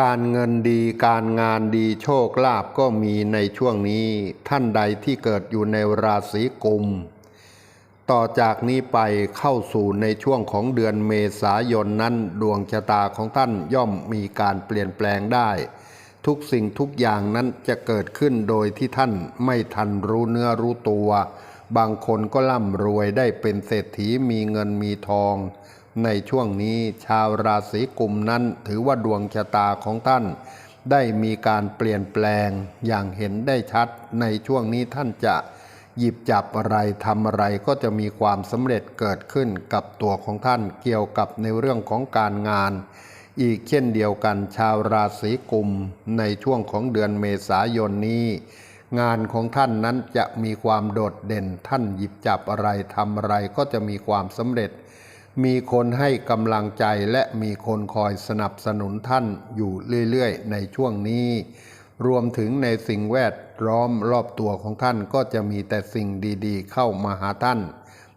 การเงินดีการงานดีโชคลาภก็มีในช่วงนี้ท่านใดที่เกิดอยู่ในราศีกุม ต่อจากนี้ไปเข้าสู่ในช่วงของเดือนเมษายนนั้นดวงชะตาของท่านย่อมมีการเปลี่ยนแปลงได้ ทุกสิ่งทุกอย่างนั้นจะเกิดขึ้นโดยที่ท่านไม่ทันรู้เนื้อรู้ตัว บางคนก็ร่ำรวยได้เป็นเศรษฐีมีเงินมีทอง ในช่วงนี้ชาวราศีกุมนั้นถือว่าดวงชะตาของท่าน ได้มีการเปลี่ยนแปลงอย่างเห็นได้ชัด ในช่วงนี้ท่านจะหยิบจับอะไรทำอะไรก็จะมีความสำเร็จเกิดขึ้นกับตัวของท่านเกี่ยวกับในเรื่องของการงาน อีกเช่นเดียวกันชาวราศีกุมในช่วงของเดือนเมษายนนี้ งานของท่านนั้นจะมีความโดดเด่นท่านหยิบจับอะไรทำอะไรก็จะมีความสำเร็จ มีคนให้กำลังใจและมีคนคอยสนับสนุนท่านอยู่เรื่อยๆ ในช่วงนี้ รวมถึงในสิ่งแวดล้อมรอบตัวของท่านก็จะมีแต่สิ่งดีๆ เข้ามาหาท่าน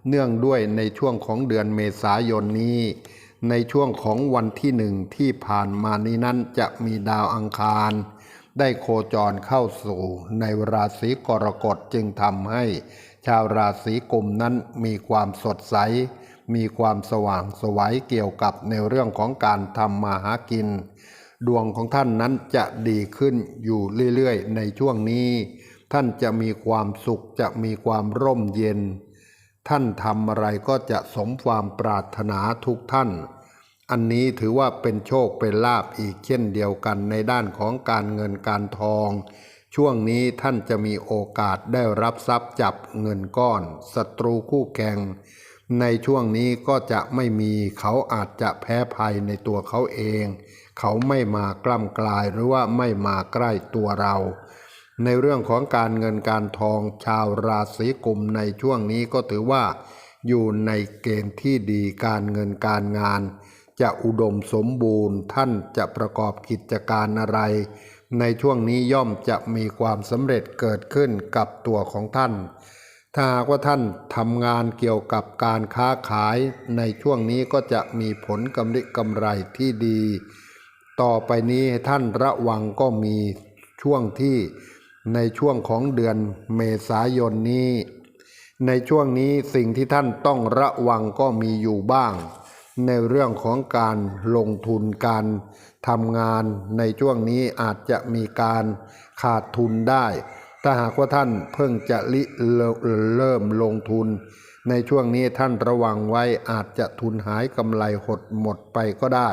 เนื่องด้วยในช่วงของเดือนเมษายนนี้ ในช่วงของวันที่หนึ่งที่ผ่านมานี้นั้นจะมีดาวอังคาร ได้โคจรเข้าสู่ในราศีกรกฎจึงทำให้ ชาวราศีกุมนั้นมีความสดใส มีความสว่างสวัยเกี่ยวกับในเรื่องของการทำมาหากิน ดวงของท่านนั้นจะดีขึ้นอยู่เรื่อยๆ ในช่วงนี้ ท่านจะมีความสุขจะมีความร่มเย็น ท่านทำอะไรก็จะสมความปรารถนาทุกท่าน อันนี้ถือว่าเป็นโชคเป็นลาภอีกเช่นเดียวกันในด้านของการเงินการทองช่วงนี้ท่านจะมีโอกาสได้รับทรัพย์จับเงินก้อนศัตรูคู่แข่ง ในช่วงนี้ก็จะไม่มีเขาอาจจะแพ้ภัยในตัวเขาเอง เขาไม่มากล้ำกลายหรือว่าไม่มาใกล้ตัวเรา ในเรื่องของการเงินการทองชาวราศีกุมในช่วงนี้ก็ถือว่า อยู่ในเกณฑ์ที่ดีการเงินการงาน จะอุดมสมบูรณ์ท่านจะประกอบกิจการอะไร ในช่วงนี้ย่อมจะมีความสำเร็จเกิดขึ้นกับตัวของท่าน ถ้าหากว่าท่านทำงานเกี่ยวกับการค้าขายในช่วงนี้ก็จะมีผลกำไรกำไรที่ดี ต่อไปนี้ท่านระวังก็มีช่วงที่ในช่วงของเดือนเมษายนนี้ ในช่วงนี้สิ่งที่ท่านต้องระวังก็มีอยู่บ้าง ในเรื่องของการลงทุนการทำงานในช่วงนี้อาจจะมีการขาดทุนได้ ถ้าหากว่าท่านเพิ่งจะริเริ่มลงทุน ในช่วงนี้ท่านระวังไว้อาจจะทุนหายกำไรหดหมดไปก็ได้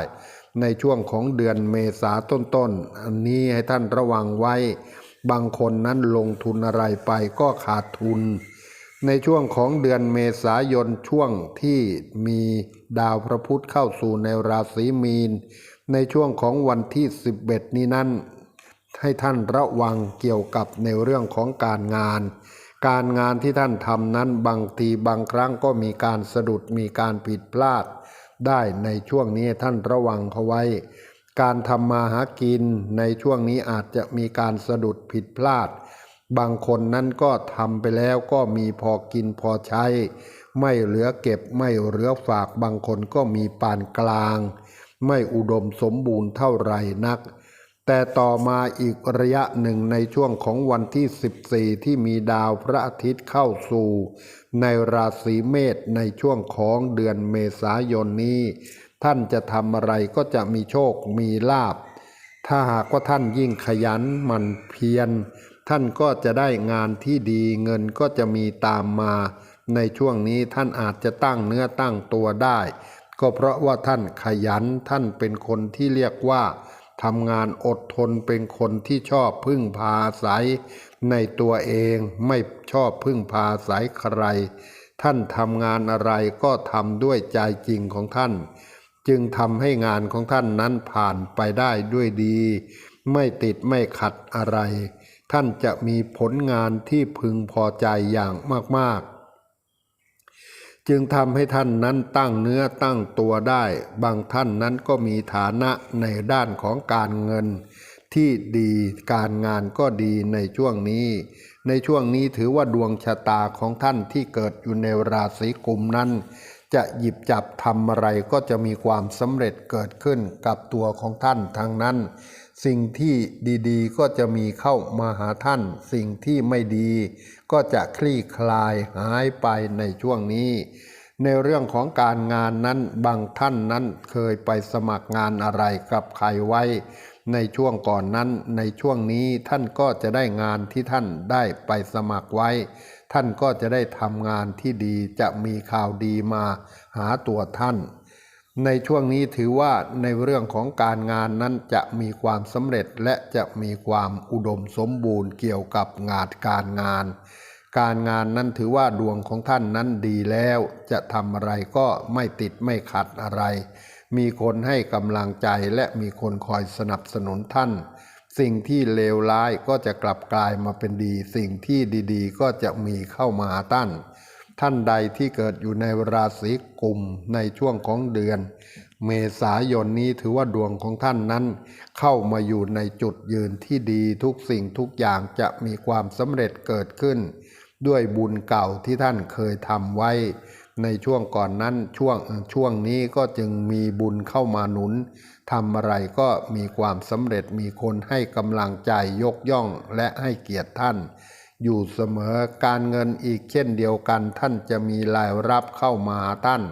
ในช่วงของเดือนเมษาต้นๆอันนี้ให้ท่านระวังไว้ บางคนนั้นลงทุนอะไรไปก็ขาดทุน ในช่วงของเดือนเมษายนช่วงที่มีดาวพระพุธเข้าสู่ในราศีมีน ในช่วงของวันที่ 11 นี้นั้น ให้ท่านระวังเกี่ยวกับในเรื่องของการงาน การงานที่ท่านทำนั้นบางทีบางครั้งก็มีการสะดุดมีการผิดพลาด ได้ในช่วงนี้ท่านระวังเขาไว้ การทำมาหากินในช่วงนี้อาจจะมีการสะดุดผิดพลาด บางคนนั้นก็ทำไปแล้วก็มีพอกินพอใช้ ไม่เหลือเก็บไม่เหลือฝากบางคนก็มีปานกลาง ไม่อุดมสมบูรณ์เท่าไหร่นัก แต่ต่อมาอีกระยะหนึ่งในช่วงของวันที่ 14 ที่มีดาวพระอาทิตย์เข้าสู่ ในราศีเมษในช่วงของเดือนเมษายนนี้ ท่านจะทำอะไรก็จะมีโชคมีลาบ ถ้าหากว่าท่านยิ่งขยันหมันเพียรท่านก็จะได้งานที่ดีเงินก็จะมีตามมา ในช่วงนี้ท่านอาจจะตั้งเนื้อตั้งตัวได้ ก็เพราะว่าท่านขยันท่านเป็นคนที่เรียกว่า ทำงานอดทนเป็นคนที่ชอบพึ่งพาอาศัยในตัวเองไม่ชอบพึ่งพาอาศัยใคร ท่านทำงานอะไรก็ทำด้วยใจจริงของท่าน จึงทำให้งานของท่านนั้นผ่านไปได้ด้วยดี ไม่ติดไม่ขัดอะไร ท่านจะมีผลงานที่พึงพอใจอย่างมากๆ จึงทำให้ท่านนั้นตั้งเนื้อตั้งตัวได้ บางท่านนั้นก็มีฐานะในด้านของการเงิน ที่ดีการงานก็ดีในช่วงนี้ ในช่วงนี้ถือว่าดวงชะตาของท่านที่เกิดอยู่ในราศีกุมนั้น จะหยิบจับทำอะไรก็จะมีความสำเร็จเกิดขึ้นกับตัวของท่านทางนั้น สิ่งที่ดีๆ ก็จะมีเข้ามาหาท่าน สิ่งที่ไม่ดี ก็จะคลี่คลายหายไปในช่วงนี้ ในเรื่องของการงานนั้นบางท่านนั้นเคยไปสมัครงานอะไรกับใครไว้ ในช่วงก่อนนั้นในช่วงนี้ท่านก็จะได้งานที่ท่านได้ไปสมัครไว้ ท่านก็จะได้ทำงานที่ดีจะมีข่าวดีมาหาตัวท่าน ในช่วงนี้ถือว่าในเรื่องของการงานนั้นจะมีความสำเร็จและจะมีความอุดมสมบูรณ์เกี่ยวกับงานการงาน การงานนั้นถือว่าดวงของท่านนั้นดีแล้ว จะทำอะไรก็ไม่ติดไม่ขัดอะไร มีคนให้กำลังใจและมีคนคอยสนับสนุนท่าน สิ่งที่เลวร้ายก็จะกลับกลายมาเป็นดี สิ่งที่ดีๆ ก็จะมีเข้ามาหาท่าน ท่านใดที่เกิดอยู่ในราศีกุมในช่วงของเดือน เมษายนนี้ถือว่าดวงของท่านนั้น เข้ามาอยู่ในจุดยืนที่ดีทุกสิ่งทุกอย่างจะมีความสำเร็จเกิดขึ้น ด้วยบุญเก่าที่ท่านเคยทำไว้ ในช่วงก่อนนั้นช่วงช่วงนี้ก็จึงมีบุญเข้ามาหนุนทำอะไรก็มีความสำเร็จมีคนให้กำลังใจยกย่องและให้เกียรติท่าน อยู่เสมอการเงินอีกเช่นเดียวกัน ท่านจะมีรายรับเข้ามาท่าน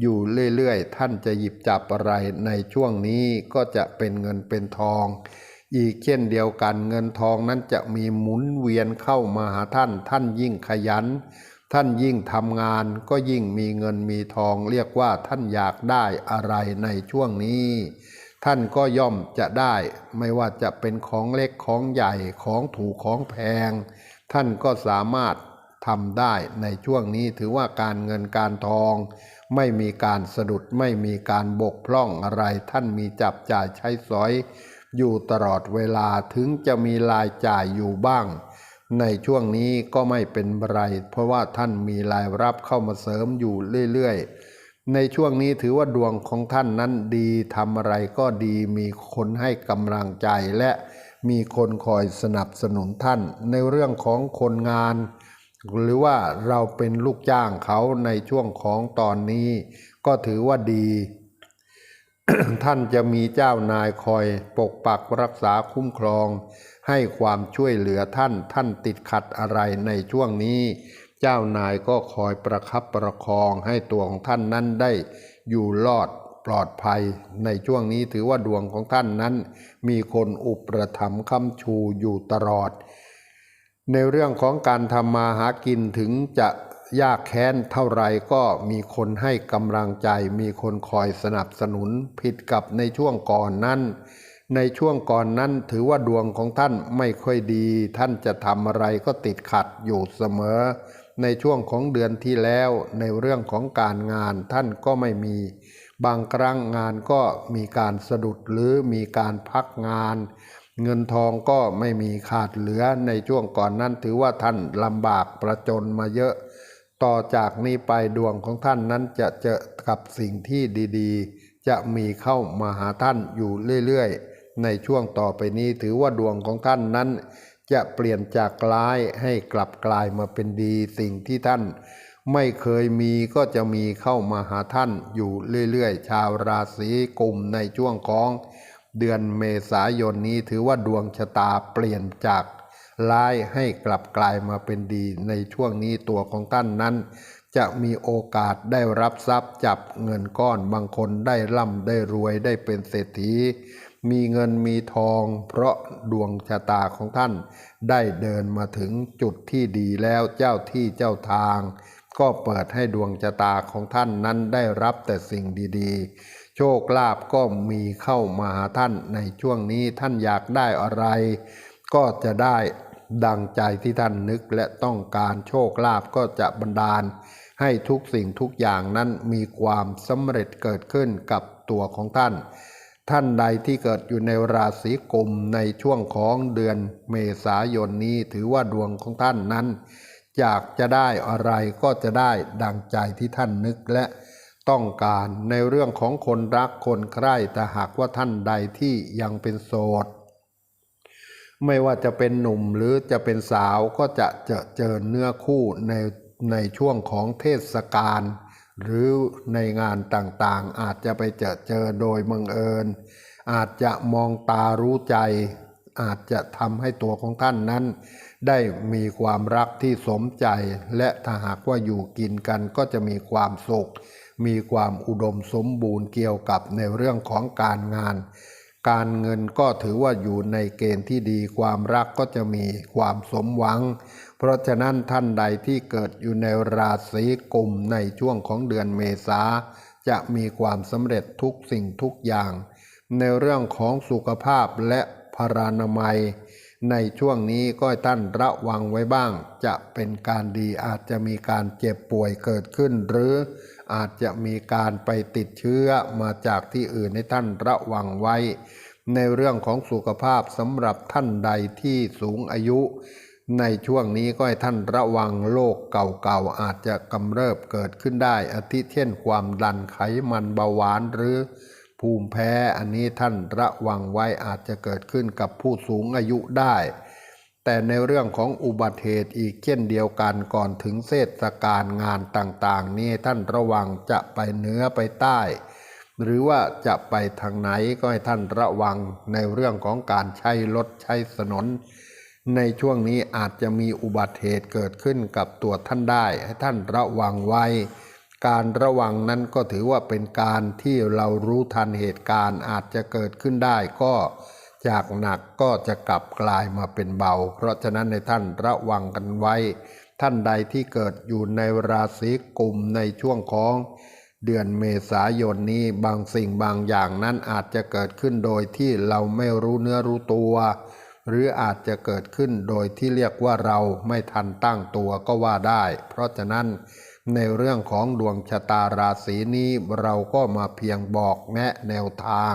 อยู่เรื่อยๆ ท่านจะหยิบจับอะไรในช่วงนี้ก็จะเป็นเงินเป็นทอง อีกเช่นเดียวกันเงินทองนั้นจะมีหมุนเวียนเข้ามาหาท่าน ท่านยิ่งขยัน ท่านยิ่งทำงานก็ยิ่งมีเงินมีทอง เรียกว่าท่านอยากได้อะไรในช่วงนี้ท่านก็ย่อมจะได้ไม่ว่าจะเป็นของเล็กของใหญ่ของถูกของแพง ท่านก็สามารถทำได้ในช่วงนี้ถือว่าการเงินการทอง ไม่มีการสะดุดไม่มีการบกพร่องอะไร ท่านมีจับจ่ายใช้สอย อยู่ตลอดเวลาถึงจะมีรายจ่ายอยู่บ้าง ในช่วงนี้ก็ไม่เป็นไร เพราะว่าท่านมีรายรับเข้ามาเสริมอยู่เรื่อยๆ ในช่วงนี้ถือว่าดวงของท่านนั้นดีทำอะไรก็ดีมีคนให้กำลังใจและ มีคนคอยสนับสนุนท่านในเรื่องของคนงาน หรือว่าเราเป็นลูกจ้างเขาในช่วงของตอนนี้ ก็ถือว่าดี ท่านจะมีเจ้านายคอยปกปักรักษาคุ้มครอง ให้ความช่วยเหลือท่านท่านติดขัดอะไรในช่วงนี้ เจ้านายก็คอยประคับประคองให้ตัวของท่านนั้นได้อยู่รอด ปลอดภัย ในช่วงนี้ถือว่าดวงของท่านนั้น มีคนอุปถัมภ์ค้ำชูอยู่ตลอด ในเรื่องของการทำมาหากินถึงจะยากแค้นเท่าไรก็มีคนให้กำลังใจ มีคนคอยสนับสนุนผิดกับในช่วงก่อนนั้น ในช่วงก่อนนั้นถือว่าดวงของท่านไม่ค่อยดี ท่านจะทำอะไรก็ติดขัดอยู่เสมอ ในช่วงของเดือนที่แล้ว ในเรื่องของการงานท่านก็ไม่มี บางครั้งงานก็มีการสะดุดหรือมีการพักงาน เงินทองก็ไม่มีขาดเหลือในช่วงก่อนนั้นถือว่าท่านลำบากประจนมาเยอะ ต่อจากนี้ไปดวงของท่านนั้นจะเจอกับสิ่งที่ดีๆ จะมีเข้ามาหาท่านอยู่เรื่อยๆ ในช่วงต่อไปนี้ถือว่าดวงของท่านนั้น จะเปลี่ยนจากร้ายให้กลับกลายมาเป็นดีสิ่งที่ท่าน ไม่เคยมีก็จะมีเข้ามาหาท่านอยู่เรื่อยๆ ชาวราศีกุมในช่วงของเดือนเมษายนนี้ถือว่าดวงชะตาเปลี่ยนจากร้ายให้กลับกลายมาเป็นดี ในช่วงนี้ตัวของท่านนั้น จะมีโอกาสได้รับทรัพย์จับเงินก้อนบางคนได้ร่ำได้รวยได้เป็นเศรษฐี มีเงินมีทอง เพราะดวงชะตาของท่าน ได้เดินมาถึงจุดที่ดีแล้วเจ้าที่เจ้าทาง ก็เปิดให้ดวงชะตาของท่านนั้นได้รับแต่สิ่งดีๆ โชคลาภก็มีเข้ามาหาท่านในช่วงนี้ท่านอยากได้อะไร ก็จะได้ดังใจที่ท่านนึกและต้องการโชคลาภก็จะบันดาล ให้ทุกสิ่งทุกอย่างนั้นมีความสำเร็จเกิดขึ้นกับตัวของท่าน ท่านใดที่เกิดอยู่ในราศีกุมในช่วงของเดือนเมษายนนี้ถือว่าดวงของท่านนั้น อยากจะได้อะไรก็จะได้ดังใจที่ท่านนึกและต้องการในเรื่องของคนรักคนใคร่แต่หากว่าท่านใดที่ยังเป็นโสด ไม่ว่าจะเป็นหนุ่มหรือจะเป็นสาวก็จะเจอเจอเนื้อคู่ในในช่วงของเทศกาลหรือในงานต่างๆ อาจจะไปเจอเจอโดยบังเอิญ อาจจะมองตารู้ใจ อาจจะทำให้ตัวของท่านนั้น ได้มีความรักที่สมใจ และถ้าหากว่าอยู่กินกันก็จะมีความสุข มีความอุดมสมบูรณ์เกี่ยวกับในเรื่องของการงาน การเงินก็ถือว่าอยู่ในเกณฑ์ที่ดีความรักก็จะมีความสมหวัง เพราะฉะนั้นท่านใดที่เกิดอยู่ในราศีกุมในช่วงของเดือนเมษาจะมีความสำเร็จทุกสิ่งทุกอย่าง ในเรื่องของสุขภาพและพารานามัย ในช่วงนี้ก็ท่านระวังไว้บ้าง จะเป็นการดีอาจจะมีการเจ็บป่วยเกิดขึ้น หรืออาจจะมีการไปติดเชื้อมาจากที่อื่นให้ท่านระวังไว้ ในเรื่องของสุขภาพสำหรับท่านใดที่สูงอายุ ในช่วงนี้ก็ให้ท่านระวังโรคเก่าๆอาจจะกำเริบเกิดขึ้นได้อาทิเช่นความดันไขมันเบาหวานหรือ ภูมิแพ้อันนี้ท่านระวังไว้อาจจะเกิดขึ้นกับผู้สูงอายุได้ แต่ในเรื่องของอุบัติเหตุอีกเช่นเดียวกันก่อนถึงเทศกาลงานต่างๆ นี่ท่านระวังจะไปเหนือไปใต้ หรือว่าจะไปทางไหนก็ให้ท่านระวังในเรื่องของการใช้รถใช้ถนนในช่วงนี้อาจจะมีอุบัติเหตุเกิดขึ้นกับตัวท่านได้ ให้ท่านระวังไว้ การระวังนั้นก็ถือว่าเป็นการที่เรารู้ทันเหตุการณ์อาจจะเกิดขึ้นได้ก็จากหนักก็จะกลับกลายมาเป็นเบา เพราะฉะนั้นในท่านระวังกันไว้ ท่านใดที่เกิดอยู่ในราศีกุมในช่วงของเดือนเมษายนนี้บางสิ่งบางอย่างนั้นอาจจะเกิดขึ้นโดยที่เราไม่รู้เนื้อรู้ตัว หรืออาจจะเกิดขึ้นโดยที่เรียกว่าเราไม่ทันตั้งตัวก็ว่าได้ เพราะฉะนั้น ในเรื่องของดวงชะตาราศีนี้เราก็มาเพียงบอกแนะแนวทาง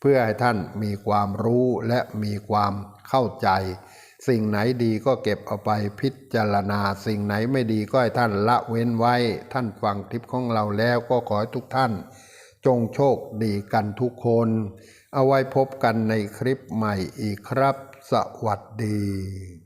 เพื่อให้ท่านมีความรู้และมีความเข้าใจ สิ่งไหนดีก็เก็บเอาไปพิจารณา สิ่งไหนไม่ดีก็ให้ท่านละเว้นไว้ ท่านฟังทิปของเราแล้วก็ขอให้ทุกท่าน จงโชคดีกันทุกคน เอาไว้พบกันในคลิปใหม่อีกครับ สวัสดี